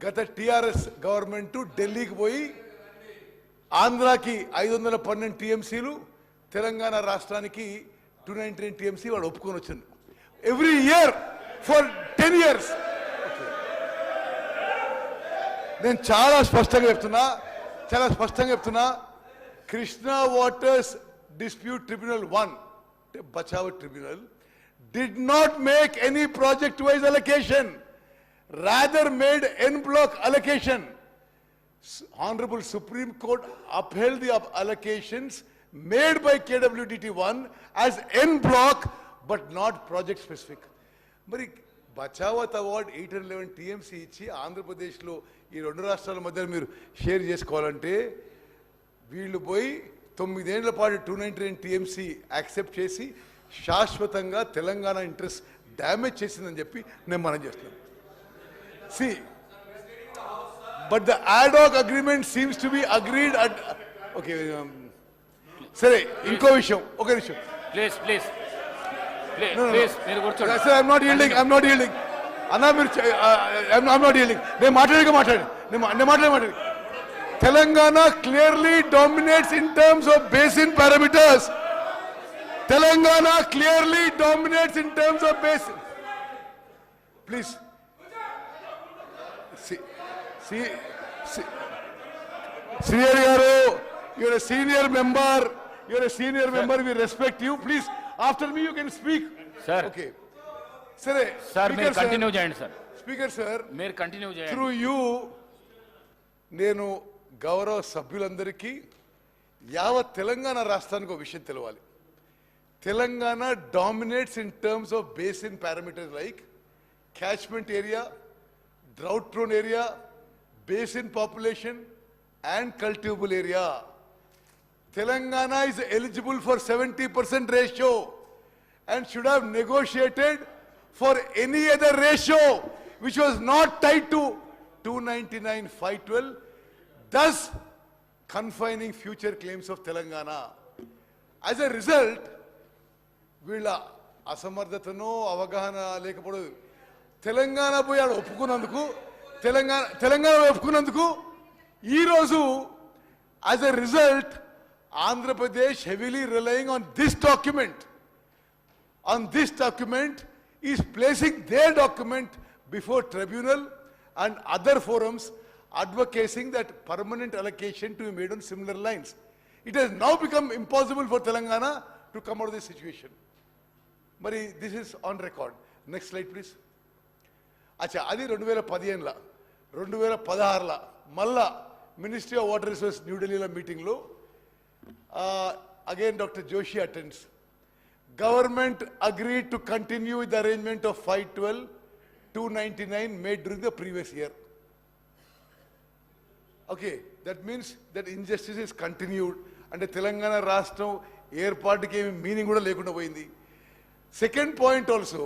గత TRS government ఢిల్లీకి పోయి ఆంధ్రాకి ఐదు వందల పన్నెండు టీఎంసీలు తెలంగాణ రాష్ట్రానికి టూ నైన్టీ నైన్ టీఎంసీ వాడు ఒప్పుకొని వచ్చింది every year for ten years నేను చాలా స్పష్టంగా చెప్తున్నా చాలా స్పష్టంగా చెప్తున్నా Krishna waters dispute tribunal one Bachawat tribunal did not make any project wise allocation rather made an block allocation Honorable Supreme Court upheld the allocations made by KWDT1 as N block but not project specific. మరి Bachawat award eight hundred eleven TMC ఇచ్చి ఆంధ్రప్రదేశ్లో ఈ రెండు రాష్ట్రాల మధ్య మీరు share చేసుకోవాలంటే వీళ్ళు పోయి తొమ్మిదేళ్ళ పాటు two ninety nine TMC accept చేసి శాశ్వతంగా తెలంగాణ ఇంట్రెస్ట్ డ్యామేజ్ చేసిందని చెప్పి నేను మనం చేస్తున్నాను see but the ad hoc agreement seems to be agreed at okay um, సరే ఇంకో విషయం ఒక విషయం please please No, no, no. Please మీరు కూర్చోండి. Sir I'm not yielding I'm not yielding అన్నా మీరు ఐఎమ్ నాట్ ఈల్డింగ్ నేను మాట్లాడిగా మాట్లాడి. నేను మా- నేను మాట్లాడి మాట్లాడి. Telangana clearly dominates in terms of basin parameters Telangana clearly dominates in terms of basin please Srihari గారు your senior member your senior member we respect you please after me you can speak Sir. Okay సరే sir మీరు continue చేయండి sir speaker sir మీరు continue చేయండి. Through you నేను గౌరవ సభ్యులందరికీ యావత్ తెలంగాణ రాష్ట్రానికి ఒక విషయం తెలవాలి. Telangana dominates in terms of basin parameters like catchment area, drought prone area, basin population and cultivable area. Telangana is eligible for 70% ratio and should have negotiated for any other ratio which was not tied to 299 512, thus confining future claims of Telangana. As a result, వీళ్ళ అసమర్థతనో అవగాహన లేకపోవడం తెలంగాణ పోయి ఆడ ఒప్పుకున్నందుకు తెలంగాణ తెలంగాణ ఒప్పుకున్నందుకు ఈరోజు as a result Andhra Pradesh heavily relying on this document on this document is placing their document before tribunal and other forums advocating that permanent allocation to be made on similar lines. It has now become impossible for Telangana to come out of this situation. మరి this is on record next slide please అచ్చా అది రెండు వేల పదిహేనులో. రెండు వేల పదహారులో. మళ్ళా మినిస్ట్రీ ఆఫ్ వాటర్ రిసోర్స్ న్యూఢిల్లీలో మీటింగ్లో again doctor Joshi attends government agree to continue with arrangement of five twelve two ninety nine made during the previous year okay that means that injustice is continued అంటే తెలంగాణ రాష్ట్రం ఏర్పాటుకి ఏమి meaning కూడా లేకుండా పోయింది. Second point also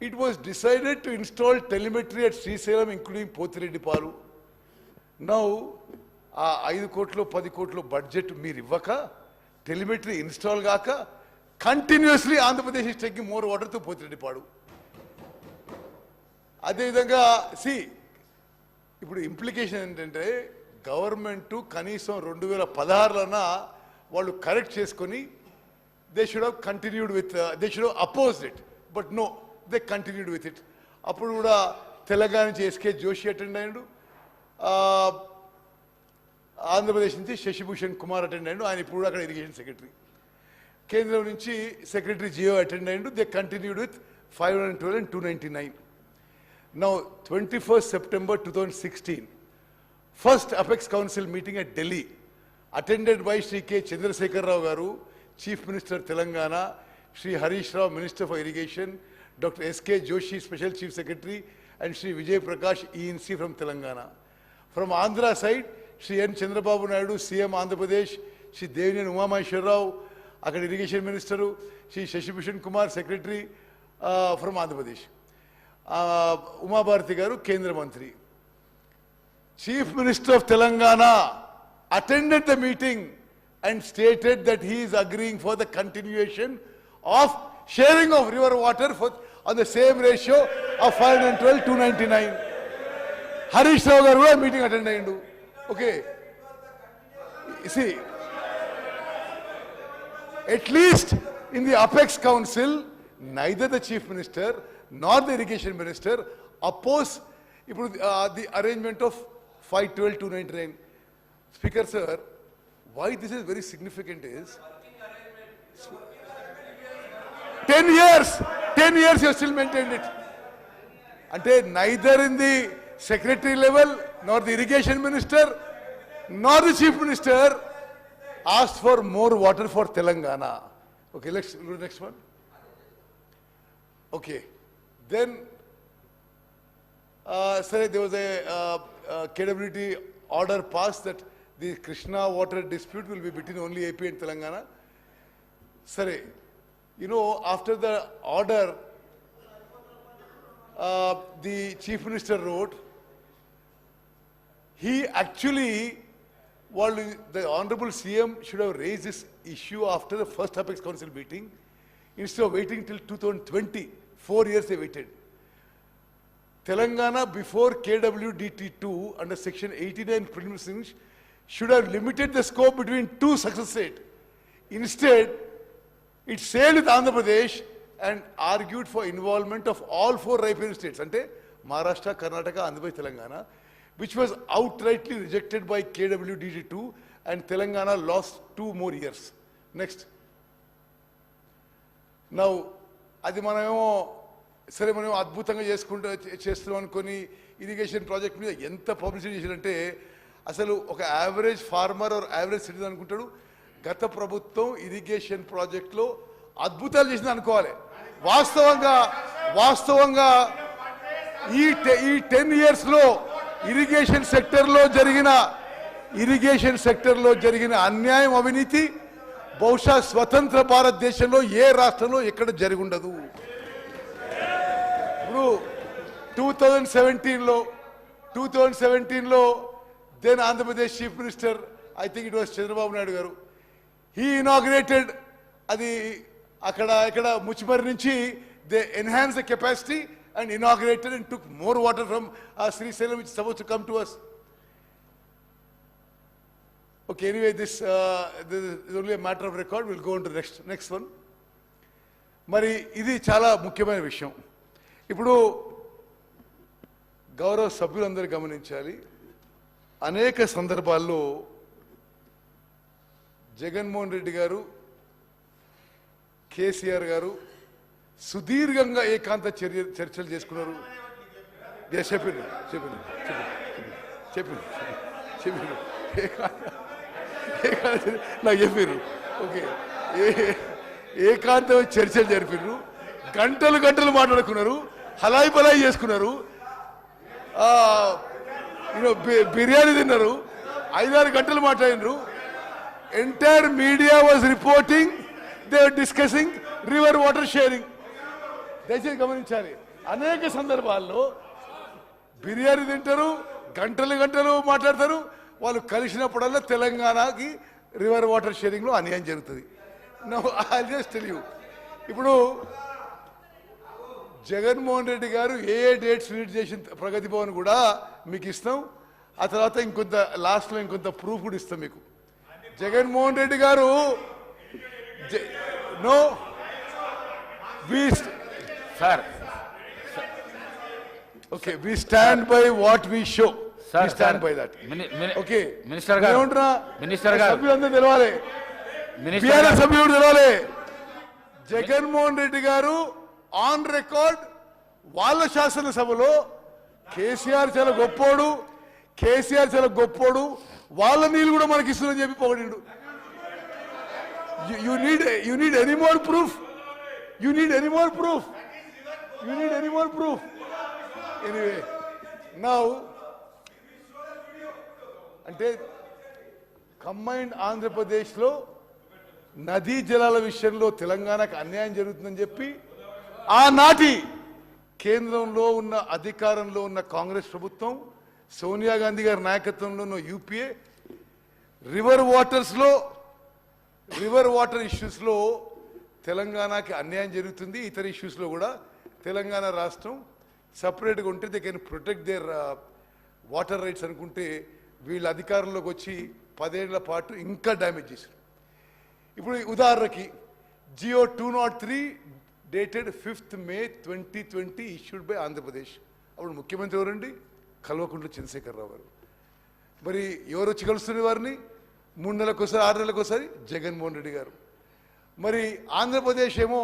it was decided to install telemetry at Srisailam including Pothireddy now ఆ ఐదు కోట్లు పది కోట్లు బడ్జెట్ మీరు ఇవ్వక టెలిమెట్రీ ఇన్స్టాల్ కాక continuously Andhra Pradesh is taking more వాటర్తో పోతిరెడ్డిపాడు అదేవిధంగా సి ఇప్పుడు ఇంప్లికేషన్ ఏంటంటే గవర్నమెంట్ కనీసం రెండు వేల పదహారులోన వాళ్ళు కరెక్ట్ చేసుకొని they should have continued with they should have oppose it but no they continued with it అప్పుడు కూడా తెలంగాణ నుంచి ఎస్కే జోషి అటెండ్ అయ్యాడు. ఆంధ్రప్రదేశ్ నుంచి శశిభూషణ్ కుమార్ అటెండ్ అయ్యాడు. ఆయన ఇప్పుడు కూడా అక్కడ ఇరిగేషన్ సెక్రటరీ కేంద్రం నుంచి సెక్రటరీ జియో అటెండ్ అయ్యాడు. They continued with five hundred twelve and two ninety nine now twenty first September two thousand sixteen first apex council meeting at Delhi attended by Shri K Chandrasekhara Rao గారు chief minister Telangana Shri Harish Rao minister for irrigation doctor SK Joshi special chief secretary and Shri Vijay Prakash ENC from Telangana from Andhra side Shri N Chandrababu Naidu CM Andhra Pradesh Shri Devineni Umamaheswara Rao అక్కడ irrigation minister Shri Sashibhushan Kumar secretary from Andhra Pradesh ఆ, ఉమాభారతి గారు కేంద్ర మంత్రి Chief Minister of Telangana attended the meeting and stated that he is agreeing for the continuation of sharing of river water for, on the same ratio of 512 299. Harish Rao garu కూడా meeting attend అయ్యిండు okay see at least in the apex council neither the chief minister nor the irrigation minister oppose ఇప్పుడు the arrangement of five twelve two ninety nine speaker sir why this is very significant is ten years ten years you still maintain it అంటే neither in the secretary level nor the irrigation minister nor the chief minister asked for more water for Telangana. Okay, let's go to the next one. Okay, then, uh, sorry, there was a uh, uh, KWT order passed that the Krishna water dispute will You know, after the order, uh, the chief minister wrote, he actually, well, the honorable CM should have raised this issue after the first Apex Council meeting, instead of waiting till 2020. Four years they waited. Telangana before KWDT2 under section 89 preliminaries should have limited the scope between two success states. Instead, it sail with Andhra Pradesh and argued for involvement of all four riparian states అంటే Maharashtra Karnataka Andhra Pradesh Telangana which was outrightly rejected by KWDT two and Telangana lost two more years next now అది మనమేమో సరే మనం అద్భుతంగా చేసుకుంటూ చేస్తున్నాం అనుకొని irrigation project మీద ఎంత పబ్లిసిటీ చేశారంటే అసలు ఒక average farmer or average citizen అనుకుంటాడు. గత ప్రభుత్వం ఇరిగేషన్ ప్రాజెక్టులో అద్భుతాలు చేసింది అనుకోవాలి. వాస్తవంగా వాస్తవంగా ఈ టె- ఈ టెన్ ఇయర్స్లో ఇరిగేషన్ సెక్టర్లో జరిగిన ఇరిగేషన్ సెక్టర్లో జరిగిన అన్యాయం అవినీతి బహుశా స్వతంత్ర భారతదేశంలో ఏ రాష్ట్రంలో ఎక్కడ జరిగి ఉండదు ఇప్పుడు టూ థౌజండ్ సెవెంటీన్లో టూ థౌజండ్ సెవెంటీన్లో then Andhra Pradesh chief minister I think it was Chandrababu Naidu garu he inaugurated అది అక్కడ ఇక్కడ ముచ్చిమరి నుంచి they enhance the capacity and inaugurated and took more water from Srisailam which suppose to come to us Okay, anyway, this, uh, this is only a matter of record. We'll go on to the next, next one. మరి ఇది చాలా ముఖ్యమైన విషయం ఇప్పుడు గౌరవ సభ్యులందరూ గమనించాలి అనేక సందర్భాల్లో జగన్మోహన్ రెడ్డి గారు కేసీఆర్ గారు సుదీర్ఘంగా ఏకాంత చర్య చర్చలు చేసుకున్నారు. చెప్పిండు చెప్పిండు చెప్పిండు చెప్పింది ఏకాంత నాకు చెప్పారు ఓకే. ఏ చర్చలు జరిపారు గంటలు గంటలు మాట్లాడుకున్నారు. హలాయి బలాయి చేసుకున్నారు. బి- బిర్యానీ తిన్నారు. ఐదారు గంటలు మాట్లాడినారు entire media was reporting they discussing river water sharing దయచేసి గమనించాలి. అనేక సందర్భాల్లో బిర్యానీ తింటారు గంటలు గంటలు మాట్లాడతారు వాళ్ళు కలిసినప్పుడల్లా తెలంగాణకి రివర్ వాటర్ షేరింగ్లో అన్యాయం జరుగుతుంది. నో ఐ జస్ట్ యూ ఇప్పుడు జగన్మోహన్ రెడ్డి గారు ఏ ఏ డేట్స్ రీడ్ చేసిన ప్రగతి భవన్ కూడా మీకు ఇస్తాం. ఆ తర్వాత ఇంకొంత లాస్ట్లో ఇంకొంత ప్రూఫ్ కూడా ఇస్తాం మీకు. Jaganmohan Reddy garu no we sir okay we stand by what we show. Sir, stand. By that. Okay. Minister garu ఏమంటున్నా? మినిస్టర్ గారు. సభ్యులందరూ తెలవాలి. బీఆర్ఎస్ సభ్యుడు తెలవాలి. జగన్మోహన్ రెడ్డి గారు ఆన్ రికార్డ్ వాళ్ళ శాసనసభలో కేసీఆర్ చాలా గొప్పోడు కేసీఆర్ చాలా గొప్పోడు వాళ్ళ నీళ్ళు కూడా మనకి ఇస్తుందని చెప్పి పొగడిండు you need you need any more proof you need any more proof you need any more proof anyway now అంటే కంబైన్డ్ ఆంధ్రప్రదేశ్లో నదీ జలాల విషయంలో తెలంగాణకు అన్యాయం జరుగుతుందని చెప్పి ఆనాటి కేంద్రంలో ఉన్న అధికారంలో ఉన్న కాంగ్రెస్ ప్రభుత్వం సోనియా గాంధీ గారి నాయకత్వంలో ఉన్న యూపీఏ రివర్ వాటర్స్లో రివర్ వాటర్ ఇష్యూస్లో తెలంగాణకి అన్యాయం జరుగుతుంది. ఇతర ఇష్యూస్లో కూడా తెలంగాణ రాష్ట్రం సపరేట్గా ఉంటే they can protect their water rights అనుకుంటే వీళ్ళ అధికారంలోకి వచ్చి పదేళ్ళ పాటు ఇంకా డ్యామేజ్ చేశారు. ఇప్పుడు ఉదాహరణకి GO two nought three dated fifth May twenty twenty issued by Andhra Pradesh. అప్పుడు ముఖ్యమంత్రి ఎవరండి? కల్వకుంట్ల చంద్రశేఖరరావు గారు. మరి ఎవరు వచ్చి కలుస్తున్న వారిని? మూడు నెలలకు ఒకసారి ఆరు నెలలకు ఒకసారి జగన్మోహన్ రెడ్డి గారు. మరి ఆంధ్రప్రదేశ్ ఏమో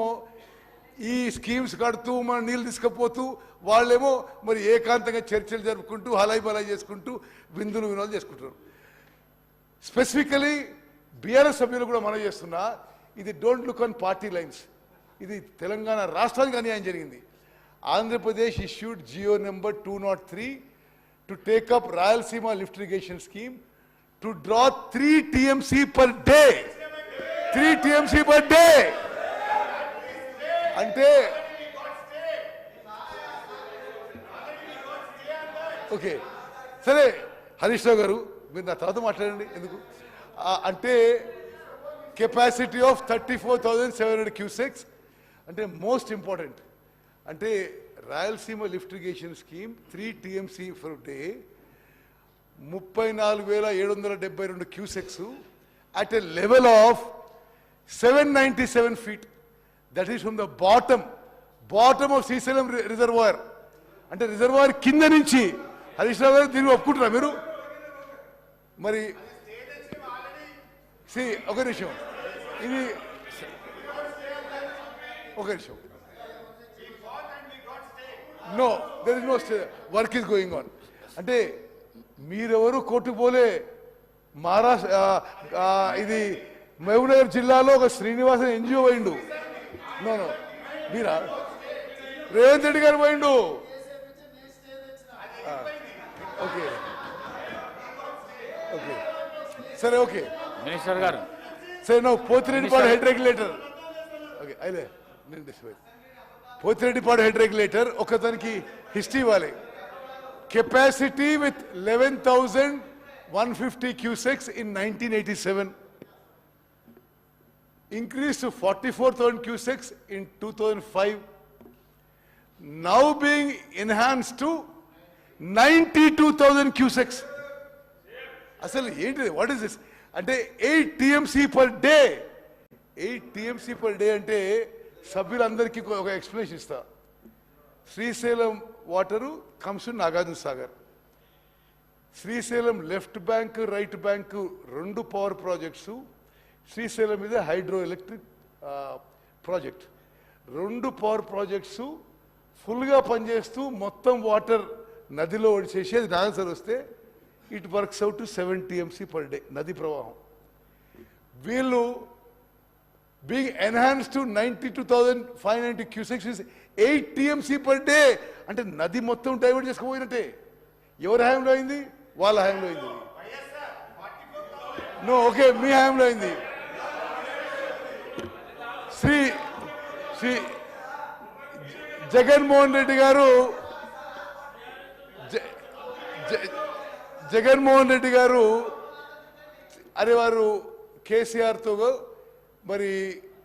ఈ స్కీమ్స్ కడుతూ మన నీళ్ళు తీసుకుపోతూ వాళ్ళేమో మరి ఏకాంతంగా చర్చలు జరుపుకుంటూ హలాయి బలాయి చేసుకుంటూ విందులు వినోదాలు చేసుకుంటారు స్పెసిఫికలీ బీఆర్ఎస్ సభ్యులు కూడా మనం చేస్తున్నా ఇది don't look on party lines. ఇది తెలంగాణ రాష్ట్రానికి అన్యాయం జరిగింది. Andhra Pradesh issued GO number two nought three to up Rayalaseema lift irrigation scheme to draw three TMC per day three TMC per day అంటే ఓకే సరే హరీష్ రావు గారు మీరు నా తర్వాత మాట్లాడండి. ఎందుకు? అంటే capacity of thirty four thousand seven hundred cusecs అంటే మోస్ట్ ఇంపార్టెంట్ అంటే Rayalaseema lift irrigation scheme three TMC for day ముప్పై నాలుగు వేల ఏడు వందల డెబ్బై రెండు cusecs at a level of seven ninety seven feet. That is from the bottom bottom of Srisailam reservoir అంటే రిజర్వాయర్ కింద నుంచి. హరీష్ రావు గారు దీన్ని ఒప్పుకుంటారా మీరు? మరి సి ఒక నిమిషం. ఇది ఒక నిమిషం. No there is no work is going on అంటే మీరెవరు కోర్టుకు పోలే మహారాష్ట్ర ఇది మహబూబ్నగర్ జిల్లాలో ఒక శ్రీనివాసన్ ఎన్జిఓ పోయిండు. నో నో మీరా? రేవంత్ రెడ్డి గారు పోయిండు. ఓకే. ఓకే. సరే ఓకే. మినిస్టర్ గారు. సరే నువ్వు పోతిరెడ్డిపాడు హెడ్ రెగ్యులేటర్. ఓకే అయితే నేను పోతిరెడ్డిపాడు హెడ్ రెగ్యులేటర్ ఒకదానికి హిస్టరీ ఇవ్వాలి. Capacity with eleven thousand one fifty cusecs in nineteen eighty seven. increased to 44,000 cusecs in 2005, now being enhanced to 92,000 cusecs. అసలు ఏంటి వాట్ ఇస్ దిస్ అంటే eight TMC per day eight TMC per day అంటే సభ్యులందరికీ ఒక explanation ఇస్తా. Srisailam water comes Nagarjuna Sagar. Srisailam left bank right bank రెండు power projects Srisailam మీద hydro electric project. రెండు పవర్ ప్రాజెక్ట్స్ ఫుల్గా పనిచేస్తూ మొత్తం వాటర్ నదిలో ఒడిచేసి అది నాగసర్ వస్తే it works out seven TMC per day నది ప్రవాహం. వీళ్ళు being enhance to ninety two thousand five ninety cusecs is eight TMC per day అంటే నది మొత్తం డైవర్ట్ చేసుకుపోయినట్టే ఎవరి హయాంలో అయింది? వాళ్ళ హయాంలో అయింది. నో ఓకే మీ హయాంలో అయింది. శ్రీ శ్రీ జగన్మోహన్ రెడ్డి గారు జ- జగన్మోహన్ రెడ్డి గారు అరే వారు కేసీఆర్తో మరి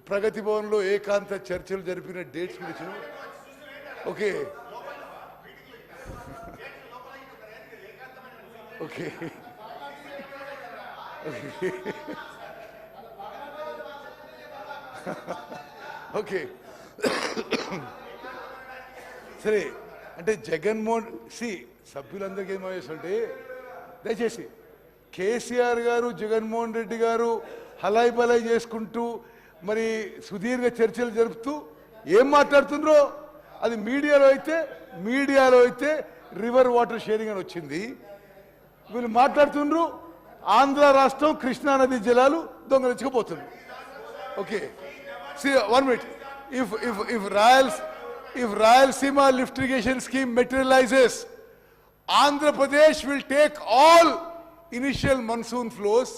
ప్రగతి భవన్లో ఏకాంత చర్చలు జరిపిన డేట్స్ గురించి ఓకే. ఓకే. ఓకే. సరే అంటే జగన్మోహన్ సి సభ్యులందరికీ ఏమో చేస్తుంటే దయచేసి కేసీఆర్ గారు జగన్మోహన్ రెడ్డి గారు హలాయి బలాయి చేసుకుంటూ మరి సుదీర్ఘ చర్చలు జరుపుతూ ఏం మాట్లాడుతుండ్రో? అది మీడియాలో అయితే మీడియాలో అయితే రివర్ వాటర్ షేరింగ్ అని వచ్చింది. వీళ్ళు మాట్లాడుతుండ్రు ఆంధ్ర రాష్ట్రం కృష్ణానది జలాలు దొంగలించుకుపోతుంది okay. One minute if if if Royals if Rayalaseema lift irrigation scheme materialises Andhra Pradesh will take all initial monsoon flows